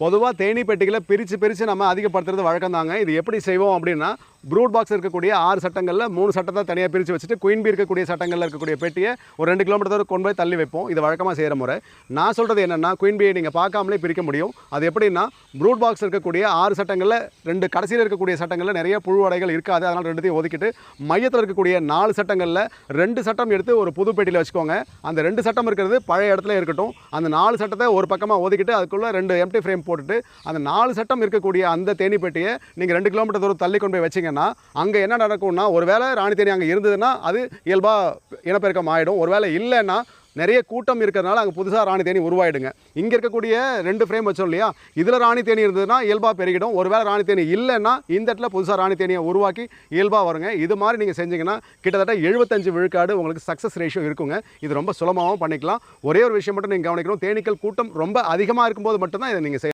பொதுவாக தேனி பெட்டிகளை பிரித்து பிரித்து நம்ம அதிகப்படுத்துறது வழக்கம் தாங்க இது எப்படி செய்வோம் அப்படின்னா ப்ரூட் பாக்ஸ் இருக்கக்கூடிய ஆறு சட்டங்களில் மூணு சட்டத்தை தனியாக பிரித்து வச்சுட்டு குயின்பி இருக்கக்கூடிய சட்டங்களில் இருக்கக்கூடிய பெட்டியை ஒரு ரெண்டு கிலோமீட்டர் தூரம் கொண்டு போய் தள்ளி வைப்போம். இது வழக்கமாக செய்கிற முறை. நான் சொல்கிறது என்னென்னா குயின்பியை நீங்கள் பார்க்காமலே பிரிக்க முடியும். அது எப்படின்னா ப்ரூட் பாக்ஸ் இருக்கக்கூடிய ஆறு சட்டங்களில் ரெண்டு கடைசியில் இருக்கக்கூடிய சட்டங்களில் நிறைய புழுவடைகள் இருக்காது. அதனால் ரெண்டுத்தையும் ஒதுக்கிட்டு மையத்தில் இருக்கக்கூடிய நாலு சட்டங்களில் ரெண்டு சட்டம் எடுத்து ஒரு புது பெட்டியில் வச்சுக்கோங்க. அந்த ரெண்டு சட்டம் இருக்கிறது பழைய இடத்துல இருக்கட்டும். அந்த நாலு சட்டத்தை ஒரு பக்கமாக ஒதுக்கிட்டு அதுக்குள்ளே ரெண்டு எம்டி ஃப்ரேம் போட்டுட்டு அந்த நாலு சட்டம் இருக்கக்கூடிய அந்த தேனி பெட்டியை நீங்கள் ரெண்டு கிலோமீட்டர் தூரம் தள்ளி கொண்டு போய் பார்த்தீங்கன்னா அங்கே என்ன நடக்கும்னா ஒருவேளை ராணி தேனி அங்கே இருந்ததுன்னா அது இயல்பாக இனப்பெருக்கம் ஆகிடும் ஒருவேளை இல்லைன்னா நிறைய கூட்டம் இருக்கிறதுனால அங்கே புதுசாக ராணி தேனி உருவாயிடுங்க. இங்கே இருக்கக்கூடிய ரெண்டு ஃப்ரேம் வச்சோம் இல்லையா? இதில் ராணி தேனி இருந்ததுன்னா இயல்பாக பெருகிடும். ஒருவேளை ராணி தேனி இல்லைன்னா இந்த இடத்துல புதுசாக ராணி தேனியை உருவாக்கி இயல்பாக வருங்க. இது மாதிரி நீங்கள் செஞ்சீங்கன்னா கிட்டத்தட்ட எழுபத்தஞ்சு விழுக்காடு உங்களுக்கு சக்ஸஸ் ரேஷியோ இருக்குங்க. இது ரொம்ப சுலபமாகவும் பண்ணிக்கலாம். ஒரே ஒரு விஷயம் மட்டும் நீங்கள் கவனிக்கணும். தேனீக்கள் கூட்டம் ரொம்ப அதிகமாக இருக்கும்போது மட்டும்தான் இதை நீங்கள்